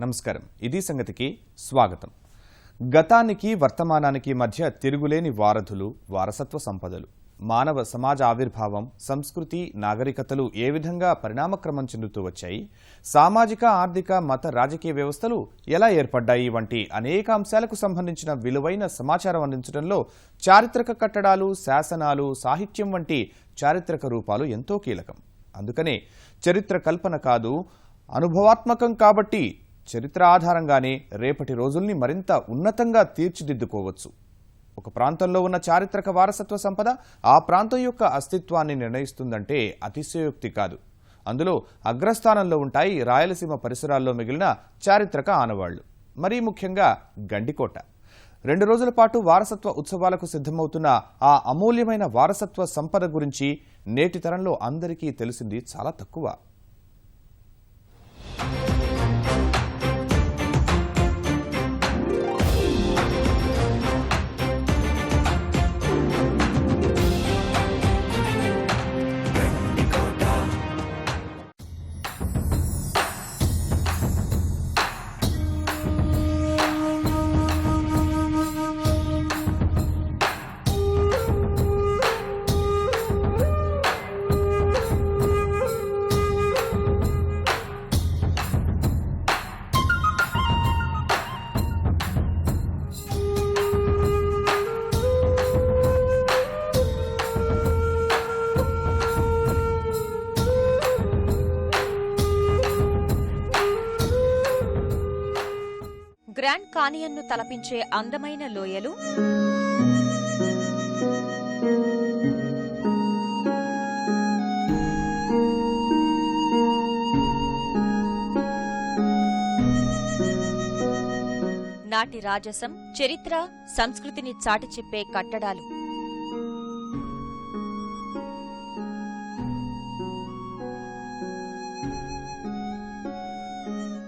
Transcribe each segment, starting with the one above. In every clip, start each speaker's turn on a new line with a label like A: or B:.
A: నమస్కారం. ఇది సంగతికి స్వాగతం. గతానికి వర్తమానానికి మధ్య తిరుగులేని వారధులు వారసత్వ సంపదలు మానవ సమాజ ఆవిర్భావం సంస్కృతి నాగరికతలు ఏ విధంగా పరిణామక్రమం చెందుతూ వచ్చాయి సామాజిక ఆర్థిక మత రాజకీయ వ్యవస్థలు ఎలా ఏర్పడ్డాయి వంటి అనేక అంశాలకు సంబంధించిన విలువైన సమాచారం అందించడంలో చారిత్రక కట్టడాలు శాసనాలు సాహిత్యం వంటి చారిత్రక రూపాలు ఎంతో కీలకం. అందుకనే చరిత్ర కల్పన కాదు అనుభవాత్మకం కాబట్టి చరిత్ర ఆధారంగానే రేపటి రోజుల్ని మరింత ఉన్నతంగా తీర్చిదిద్దుకోవచ్చు. ఒక ప్రాంతంలో ఉన్న చారిత్రక వారసత్వ సంపద ఆ ప్రాంతం యొక్క అస్తిత్వాన్ని నిర్ణయిస్తుందంటే అతిశయోక్తి కాదు. అందులో అగ్రస్థానంలో ఉంటాయి రాయలసీమ పరిసరాల్లో మిగిలిన చారిత్రక ఆనవాళ్ళు. మరీ ముఖ్యంగా గండికోట. రెండు రోజుల పాటు వారసత్వ ఉత్సవాలకు సిద్ధమవుతున్న ఆ అమూల్యమైన వారసత్వ సంపద గురించి నేటి తరంలో అందరికీ తెలిసింది చాలా తక్కువ.
B: గ్రాండ్ కానియన్ను తలపించే అందమైన లోయలు? నాటి రాజసం చరిత్ర సంస్కృతిని చాటి చెప్పే కట్టడాలు.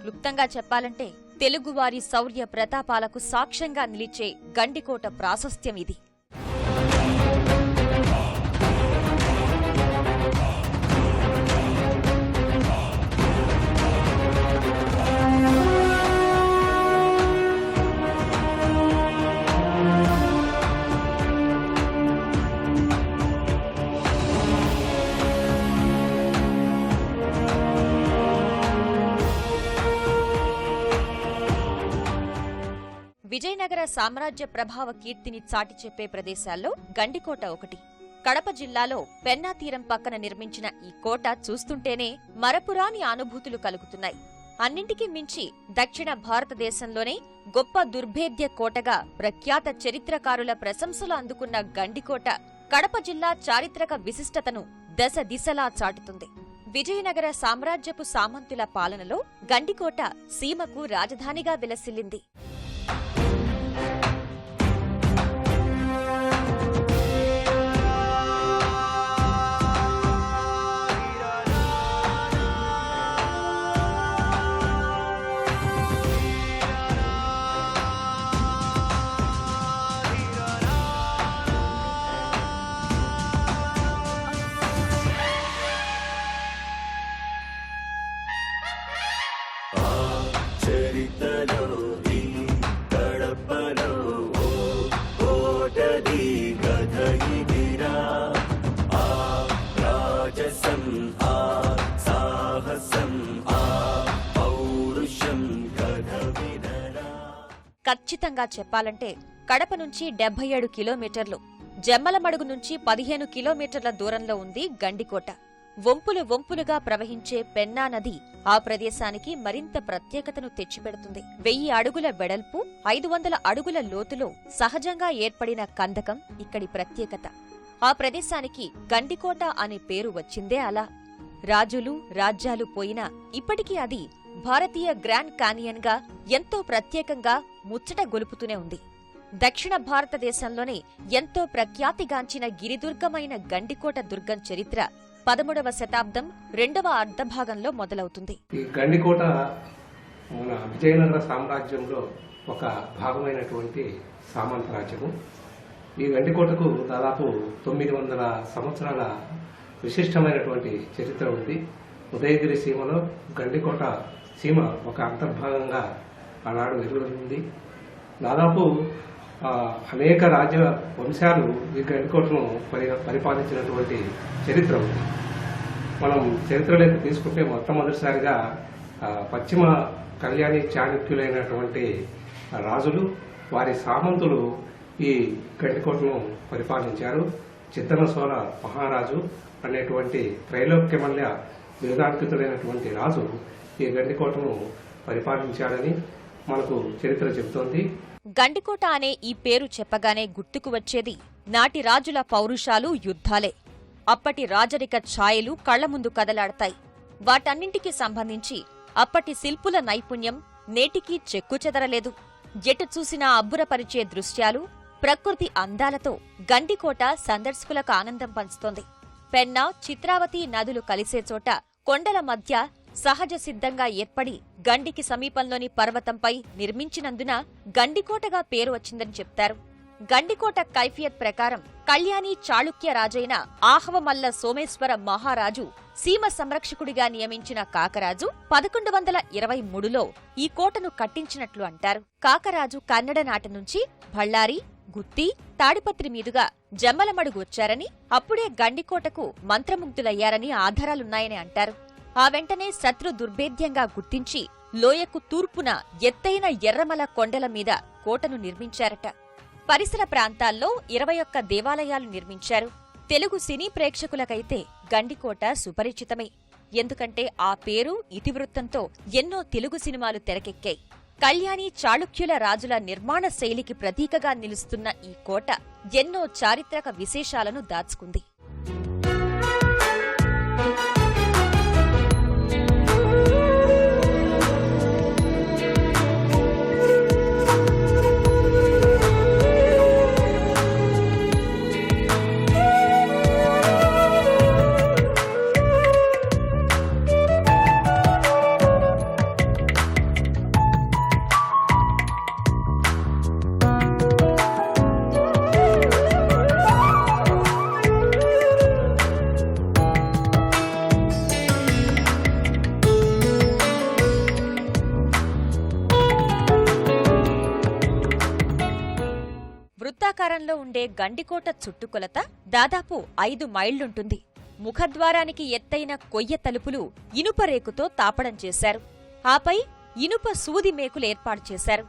B: క్లుప్తంగా చెప్పాలంటే తెలుగువారి శౌర్య ప్రతాపాలకు సాక్ష్యంగా నిలిచే గండికోట ప్రాశస్త్యం ఇది. విజయనగర సామ్రాజ్య ప్రభావ కీర్తిని చాటి చెప్పే ప్రదేశాల్లో గండికోట ఒకటి. కడప జిల్లాలో పెన్నా తీరం పక్కన నిర్మించిన ఈ కోట చూస్తుంటేనే మరపురాని అనుభూతులు కలుగుతున్నాయి. అన్నింటికీ మించి దక్షిణ భారతదేశంలోనే గొప్ప దుర్భేద్య కోటగా ప్రఖ్యాత చరిత్రకారుల ప్రశంసలు అందుకున్న గండికోట కడప జిల్లా చారిత్రక విశిష్టతను దశ దిశలా చాటుతుంది. విజయనగర సామ్రాజ్యపు సామంతుల పాలనలో గండికోట సీమకు రాజధానిగా విలసిల్లింది. ఖచ్చితంగా చెప్పాలంటే కడప నుంచి డెబ్బై ఏడు కిలోమీటర్లు జమ్మలమడుగు నుంచి పదిహేను కిలోమీటర్ల దూరంలో ఉంది గండికోట. వంపులు వంపులుగా ప్రవహించే పెన్నా నది ఆ ప్రదేశానికి మరింత ప్రత్యేకతను తెచ్చిపెడుతుంది. వెయ్యి అడుగుల వెడల్పు ఐదు వందల అడుగుల లోతులో సహజంగా ఏర్పడిన కందకం ఇక్కడి ప్రత్యేకత. ఆ ప్రదేశానికి గండికోట అనే పేరు వచ్చిందే అలా. రాజులు రాజ్యాలు పోయినా ఇప్పటికీ అది భారతీయ గ్రాండ్ కానియన్గా ఎంతో ప్రత్యేకంగా ముచ్చట గొలుపుతూనే ఉంది. దక్షిణ భారతదేశంలోనే ఎంతో ప్రఖ్యాతిగాంచిన గిరిదుర్గమైన గండికోట దుర్గం చరిత్ర పదమూడవ శతాబ్దం రెండవ అర్ధభాగంలో మొదలవుతుంది.
C: ఈ గండికోట మన విజయనగర సామ్రాజ్యంలో ఒక భాగమైనటువంటి సామంత రాజ్యము. ఈ గండికోటకు దాదాపు తొమ్మిది వందల సంవత్సరాల విశిష్టమైనటువంటి చరిత్ర ఉంది. ఉదయగిరి సీమలో గండికోట సీమ ఒక అంతర్భాగంగా ఆనాడు వెలువడింది. దాదాపు అనేక రాజ్య వంశాలు ఈ గండికోటను పరి పరిపాలించినటువంటి చరిత్ర ఉంది. మనం చరిత్రలోకి తీసుకుంటే మొట్టమొదటిసారిగా పశ్చిమ కళ్యాణి చాణక్యులైనటువంటి రాజులు వారి సామంతులు ఈ గండికోటను పరిపాలించారు. చిత్తనసోల మహారాజు అనేటువంటి త్రైలోక్యమల్య బిరుదాంకితుడైనటువంటి రాజు ఈ గండికోటను పరిపాలించాడని మనకు చరిత్ర చెబుతోంది.
B: గండికోట అనే ఈ పేరు చెప్పగానే గుర్తుకు వచ్చేది నాటి రాజుల పౌరుషాలు యుద్ధాలే. అప్పటి రాజరిక ఛాయలు కళ్ళ ముందు కదలాడతాయి. వాటన్నింటికి సంబంధించి అప్పటి శిల్పుల నైపుణ్యం నేటికీ చెక్కుచెదరలేదు ఎటు చూసినా అబ్బురపరిచే దృశ్యాలు ప్రకృతి అందాలతో గండికోట సందర్శకులకు ఆనందం పంచుతోంది. పెన్నా చిత్రావతి నదులు కలిసే చోట కొండల మధ్య సహజ సిద్ధంగా ఏర్పడి గండికి సమీపంలోని పర్వతంపై నిర్మించినందున గండికోటగా పేరు వచ్చిందని చెప్తారు. గండికోట కైఫియత్ ప్రకారం కళ్యాణి చాళుక్య రాజైన ఆహవమల్ల సోమేశ్వర మహారాజు సీమ సంరక్షకుడిగా నియమించిన కాకరాజు పదకొండు వందల ఇరవై మూడులో ఈ కోటను కట్టించినట్లు అంటారు. కాకరాజు కన్నడ నాట నుంచి భళ్ళారి గుత్తి తాడిపత్రి మీదుగా జమ్మలమడుగు వచ్చారని అప్పుడే గండికోటకు మంత్రముగ్ధులయ్యారని ఆధారాలున్నాయని అంటారు. ఆ వెంటనే శత్రు దుర్భేద్యంగా గుర్తించి లోయకు తూర్పున ఎత్తైన ఎర్రమల కొండల మీద కోటను నిర్మించారట. పరిసర ప్రాంతాల్లో ఇరవై ఒక్క దేవాలయాలు నిర్మించారు. తెలుగు సినీ ప్రేక్షకులకైతే గండికోట సుపరిచితమే. ఎందుకంటే ఆ పేరు ఇతివృత్తంతో ఎన్నో తెలుగు సినిమాలు తెరకెక్కాయి. కళ్యాణి చాళుక్యుల రాజుల నిర్మాణ శైలికి ప్రతీకగా నిలుస్తున్న ఈ కోట ఎన్నో చారిత్రక విశేషాలను దాచుకుంది. గండికోట చుట్టుకొలత దాదాపు ఐదు మైళ్ళుంటుంది ముఖద్వారానికి ఎత్తైన కొయ్య తలుపులు ఇనుప రేకుతో తాపడం చేశారు. ఆపై ఇనుప సూది మేకులు ఏర్పాటు చేశారు.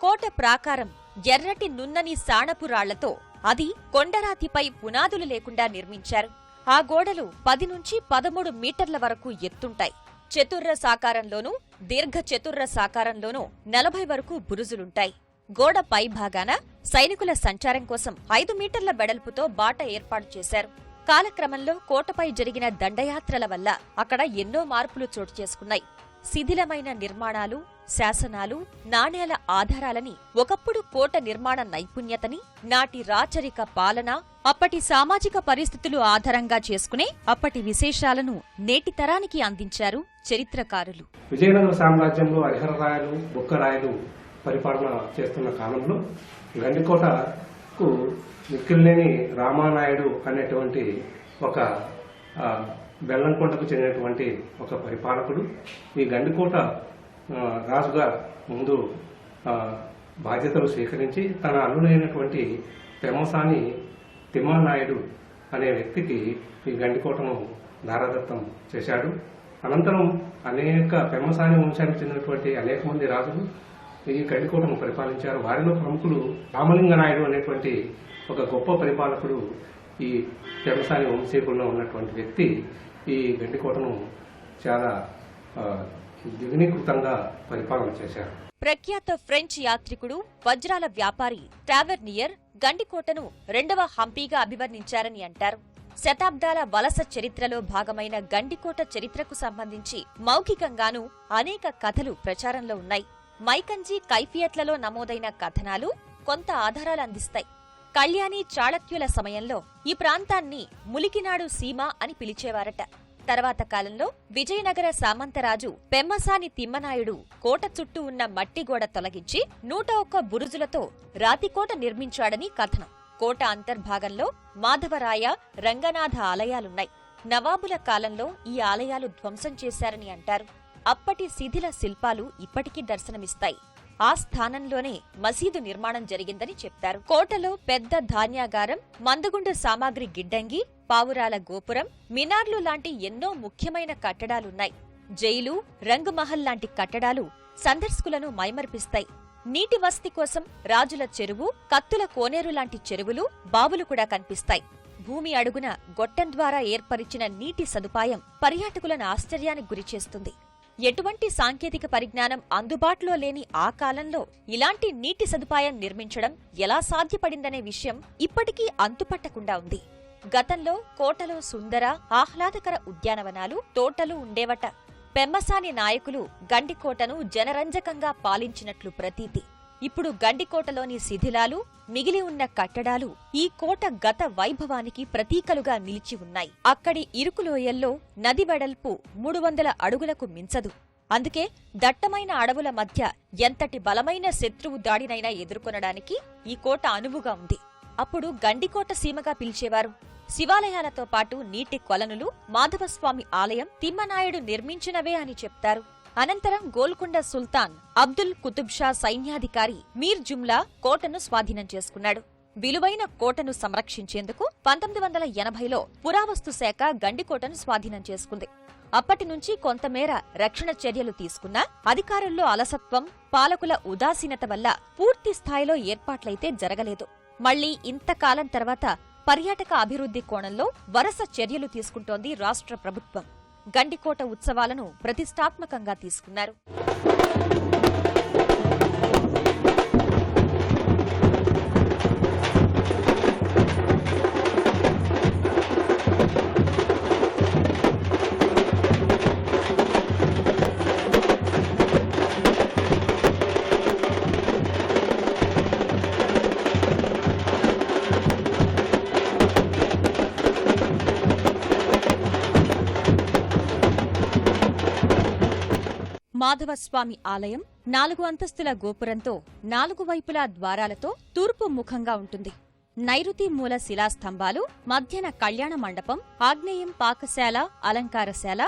B: కోట ప్రాకారం ఎర్రటి నున్నని సాణపు రాళ్ళతో అది కొండరాతిపై పునాదులు లేకుండా నిర్మించారు. ఆ గోడలు పది నుంచి పదమూడు మీటర్ల వరకు ఎత్తుంటాయి. చతుర్ర సాకారంలోనూ దీర్ఘ చతుర్ర సాకారంలోనూ నలభై వరకు బురుజులుంటాయి. గోడ పై భాగాన సైనికుల సంచారం కోసం ఐదు మీటర్ల వెడల్పుతో బాట ఏర్పాటు చేశారు. కాలక్రమంలో కోటపై జరిగిన దండయాత్రల వల్ల అక్కడ ఎన్నో మార్పులు చోటు చేసుకున్నాయి. శిథిలమైన నిర్మాణాలు శాసనాలు నాణేల ఆధారాలని ఒకప్పుడు కోట నిర్మాణ నైపుణ్యతని నాటి రాచరిక పాలన అప్పటి సామాజిక పరిస్థితులు ఆధారంగా చేసుకునే అప్పటి విశేషాలను నేటి తరానికి అందించారు చరిత్రకారులు.
C: విజయనగర సామ్రాజ్యంలో హరిహరరాయలు బుక్కరాయలు పరిపాలన చేస్తున్న కాలంలో గండికోటకు మిక్కిలినేని రామానాయుడు అనేటువంటి ఒక బెల్లంకోటకు బెల్లంకొండకు చెందినటువంటి ఒక పరిపాలకుడు. ఈ గండికోట రాజుగా ముందు బాధ్యతలు స్వీకరించి తన అల్లుడైనటువంటి పెమసాని తిమ్మానాయుడు అనే వ్యక్తికి ఈ గండికోటను దారాదత్తం చేశాడు. అనంతరం అనేక పెమసాని వంశానికి చెందినటువంటి అనేక మంది రాజులు ఈ గండికోటను పరిపాలించారు. వారిలో ప్రముఖులు రామలింగ నాయుడు అనేటువంటి ఒక గొప్ప పరిపాలకుడు ఈ వ్యవసాయ వంశీకుల్లో ఉన్నటువంటి వ్యక్తి ఈ గండికోటను చాలా దిగ్నీకృతంగా పరిపాలన చేశారు.
B: ప్రఖ్యాత ఫ్రెంచ్ యాత్రికుడు వజ్రాల వ్యాపారి ట్రావెర్నియర్ గండికోటను రెండవ హంపీగా అభివర్ణించారని అంటారు. శతాబ్దాల వలస చరిత్రలో భాగమైన గండికోట చరిత్రకు సంబంధించి మౌఖికంగానూ అనేక కథలు ప్రచారంలో ఉన్నాయి. మైకంజీ కైఫియట్లలో నమోదైన కథనాలు కొంత ఆధారాలు అందిస్తాయి. కళ్యాణి చాళక్యుల సమయంలో ఈ ప్రాంతాన్ని ములికినాడు సీమ అని పిలిచేవారట. తర్వాత కాలంలో విజయనగర సామంతరాజు పెమ్మసాని తిమ్మనాయుడు కోట చుట్టూ ఉన్న మట్టి గోడ తొలగించి నూట ఒక్క బురుజులతో రాతికోట నిర్మించాడని కథనం. కోట అంతర్భాగంలో మాధవరాయ రంగనాథ ఆలయాలున్నాయి. నవాబుల కాలంలో ఈ ఆలయాలు ధ్వంసం చేశారని అంటారు. అప్పటి శిథిల శిల్పాలు ఇప్పటికీ దర్శనమిస్తాయి. ఆ స్థానంలోనే మసీదు నిర్మాణం జరిగిందని చెప్తారు. కోటలో పెద్ద ధాన్యాగారం మందుగుండు సామాగ్రి గిడ్డంగి పావురాల గోపురం మినార్లు లాంటి ఎన్నో ముఖ్యమైన కట్టడాలున్నాయి. జైలు రంగుమహల్ లాంటి కట్టడాలు సందర్శకులను మైమర్పిస్తాయి. నీటి వసతి కోసం రాజుల చెరువు కత్తుల కోనేరు లాంటి చెరువులు బావులు కూడా కనిపిస్తాయి. భూమి అడుగున గొట్టం ద్వారా ఏర్పరిచిన నీటి సదుపాయం పర్యాటకులను ఆశ్చర్యానికి గురిచేస్తుంది. ఎటువంటి సాంకేతిక పరిజ్ఞానం అందుబాటులో లేని ఆ కాలంలో ఇలాంటి నీటి సదుపాయం నిర్మించడం ఎలా సాధ్యపడిందనే విషయం ఇప్పటికీ అంతుపట్టకుండా ఉంది. గతంలో కోటలో సుందర ఆహ్లాదకర ఉద్యానవనాలు తోటలు ఉండేవట. పెమ్మసాని నాయకులు గండికోటను జనరంజకంగా పాలించినట్లు ప్రతీతి. ఇప్పుడు గండికోటలోని శిథిలాలు మిగిలి ఉన్న కట్టడాలు ఈ కోట గత వైభవానికి ప్రతీకలుగా నిలిచి ఉన్నాయి. అక్కడి ఇరుకులోయల్లో నది వెడల్పు మూడు వందల అడుగులకు మించదు. అందుకే దట్టమైన అడవుల మధ్య ఎంతటి బలమైన శత్రువు దాడినైనా ఎదుర్కొనడానికి ఈ కోట అనువుగా ఉంది. అప్పుడు గండికోట సీమగా పిలిచేవారు. శివాలయాలతో పాటు నీటి కొలనులు మాధవస్వామి ఆలయం తిమ్మనాయుడు నిర్మించినవే అని చెప్తారు. అనంతరం గోల్కొండ సుల్తాన్ అబ్దుల్ కుతుబ్ షా సైన్యాధికారి మీర్ జుమ్లా కోటను స్వాధీనం చేసుకున్నాడు. విలువైన కోటను సంరక్షించేందుకు పంతొమ్మిది వందల ఎనభైలో పురావస్తు శాఖ గండికోటను స్వాధీనం చేసుకుంది. అప్పటి నుంచి కొంతమేర రక్షణ చర్యలు తీసుకున్నా అధికారుల్లో అలసత్వం పాలకుల ఉదాసీనత వల్ల పూర్తి స్థాయిలో ఏర్పాట్లయితే జరగలేదు. మళ్ళీ ఇంతకాలం తర్వాత పర్యాటక అభివృద్ధి కోణంలో వరస చర్యలు తీసుకుంటోంది రాష్ట్ర ప్రభుత్వం. గండికోట ఉత్సవాలను ప్రతిష్టాత్మకంగా తీసుకున్నారు. మాధవస్వామి ఆలయం నాలుగు అంతస్తుల గోపురంతో నాలుగు వైపులా ద్వారాలతో తూర్పు ముఖంగా ఉంటుంది. నైరుతి మూల శిలాస్తంభాలు మధ్యన కళ్యాణ మండపం ఆగ్నేయం పాకశాల అలంకారశాల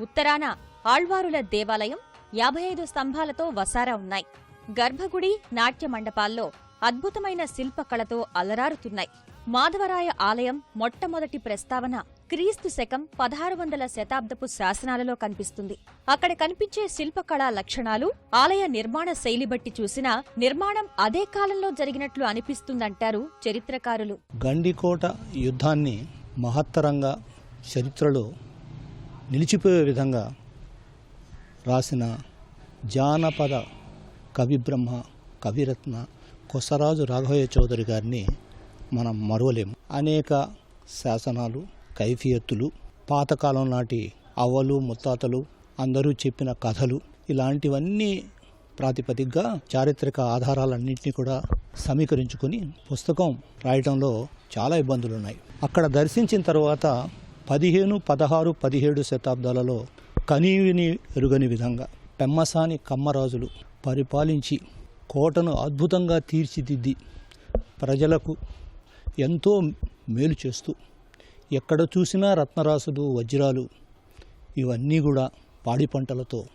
B: ఉత్తరాన ఆళ్వారుల దేవాలయం యాభై ఐదు స్తంభాలతో వసారా ఉన్నాయి. గర్భగుడి నాట్య మండపాల్లో అద్భుతమైన శిల్పకళతో అలరారుతున్నాయి. మాధవరాయ ఆలయం మొట్టమొదటి ప్రస్తావన క్రీస్తు శకం పదహారు వందల శతాబ్దపు శాసనాలలో కనిపిస్తుంది. అక్కడ కనిపించే శిల్పకళా లక్షణాలు ఆలయ నిర్మాణ శైలి బట్టి చూసినా నిర్మాణం అదే కాలంలో జరిగినట్లు అనిపిస్తుందంటారు చరిత్రకారులు.
D: గండికోట యుద్ధాన్ని మహత్తరంగా చరిత్రలో నిలిచిపోయే విధంగా రాసిన జానపద కవిబ్రహ్మ కవిరత్న కొసరాజు రాఘవయ్య చౌదరి గారిని మనం మరవలేము. అనేక శాసనాలు కైఫియత్తులు పాతకాలం నాటి అవ్వలు ముత్తాతలు అందరూ చెప్పిన కథలు ఇలాంటివన్నీ ప్రాతిపదికగా చారిత్రక ఆధారాలన్నింటినీ కూడా సమీకరించుకొని పుస్తకం రాయటంలో చాలా ఇబ్బందులు ఉన్నాయి అక్కడ దర్శించిన తర్వాత పదిహేను పదహారు పదిహేడు శతాబ్దాలలో కనీవిని ఎరుగని విధంగా పెమ్మసాని కమ్మరాజులు పరిపాలించి కోటను అద్భుతంగా తీర్చిదిద్ది ప్రజలకు ఎంతో మేలు చేస్తూ ఎక్కడ చూసినా రత్నరాసులు వజ్రాలు ఇవన్నీ కూడా పాడి పంటలతో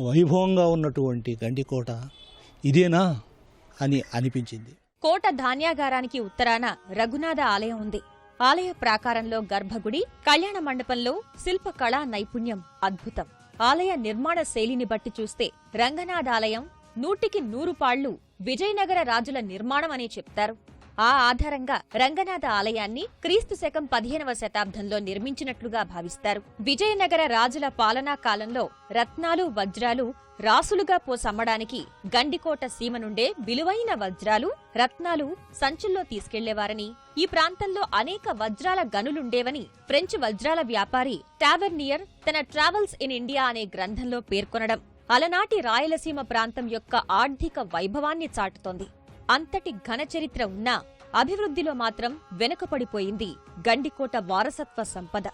D: వైభవంగా ఉన్నటువంటి గండికోట ఇదేనా అని అనిపించింది.
B: కోట ధాన్యాగారానికి ఉత్తరాన రఘునాథ ఆలయం ఉంది. ఆలయ ప్రాకారంలో గర్భగుడి కళ్యాణ మండపంలో శిల్పకళా నైపుణ్యం అద్భుతం. ఆలయ నిర్మాణ శైలిని బట్టి చూస్తే రంగనాథాలయం నూటికి నూరు పాళ్ళు విజయనగర రాజుల నిర్మాణం అని చెప్తారు. ఆ ఆధారంగా రంగనాథ ఆలయాన్ని క్రీస్తు శకం పదిహేనవ శతాబ్దంలో నిర్మించినట్లుగా భావిస్తారు. విజయనగర రాజుల పాలనా కాలంలో రత్నాలు వజ్రాలు రాసులుగా పోసమ్మడానికి గండికోట సీమ నుండే విలువైన వజ్రాలు రత్నాలు సంచుల్లో తీసుకెళ్ళేవారని ఈ ప్రాంతంలో అనేక వజ్రాల గనులుండేవని ఫ్రెంచ్ వజ్రాల వ్యాపారి టావర్నియర్ తన ట్రావెల్స్ ఇన్ ఇండియా అనే గ్రంథంలో పేర్కొనడం అలనాటి రాయలసీమ ప్రాంతం యొక్క ఆర్థిక వైభవాన్ని చాటుతోంది. అంతటి ఘనచరిత్ర ఉన్నా అభివృద్ధిలో మాత్రం వెనుకపడిపోయింది గండికోట వారసత్వ సంపద.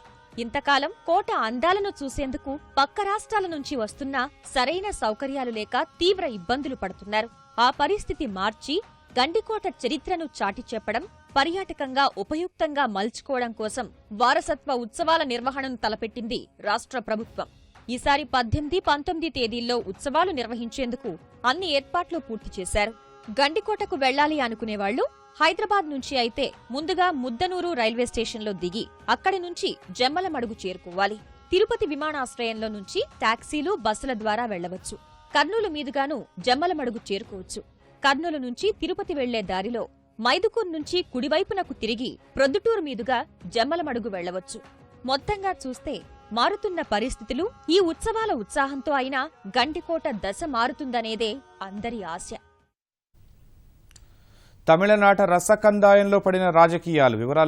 B: ఇంతకాలం కోట అందాలను చూసేందుకు పక్క రాష్ట్రాల నుంచి వస్తున్నా సరైన సౌకర్యాలు లేక తీవ్ర ఇబ్బందులు పడుతున్నారు. ఆ పరిస్థితి మార్చి గండికోట చరిత్రను చాటి చెప్పడం పర్యాటకంగా ఉపయుక్తంగా మలుచుకోవడం కోసం వారసత్వ ఉత్సవాల నిర్వహణను తలపెట్టింది రాష్ట్ర ప్రభుత్వం. ఈసారి పద్దెనిమిది పంతొమ్మిది తేదీల్లో ఉత్సవాలు నిర్వహించేందుకు అన్ని ఏర్పాట్లు పూర్తి చేశారు. గండికోటకు వెళ్ళాలి అనుకునేవాళ్ళు హైదరాబాద్ నుంచి అయితే ముందుగా ముద్దనూరు రైల్వే స్టేషన్లో దిగి అక్కడి నుంచి జమ్మలమడుగు చేరుకోవాలి. తిరుపతి విమానాశ్రయంలో నుంచి టాక్సీలు బస్సుల ద్వారా వెళ్ళవచ్చు కర్నూలు మీదుగాను జమ్మలమడుగు చేరుకోవచ్చు. కర్నూలు నుంచి తిరుపతి వెళ్ళే దారిలో మైదుకూర్ నుంచి కుడివైపునకు తిరిగి ప్రొద్దుటూరు మీదుగా జమ్మలమడుగు వెళ్ళవచ్చు మొత్తంగా చూస్తే మారుతున్న పరిస్థితులు ఈ ఉత్సవాల ఉత్సాహంతో అయినా గండికోట దశ మారుతుందనేదే అందరి ఆశ.
A: తమిళనాట రసకందాయంలో పడిన రాజకీయాలు వివరాలు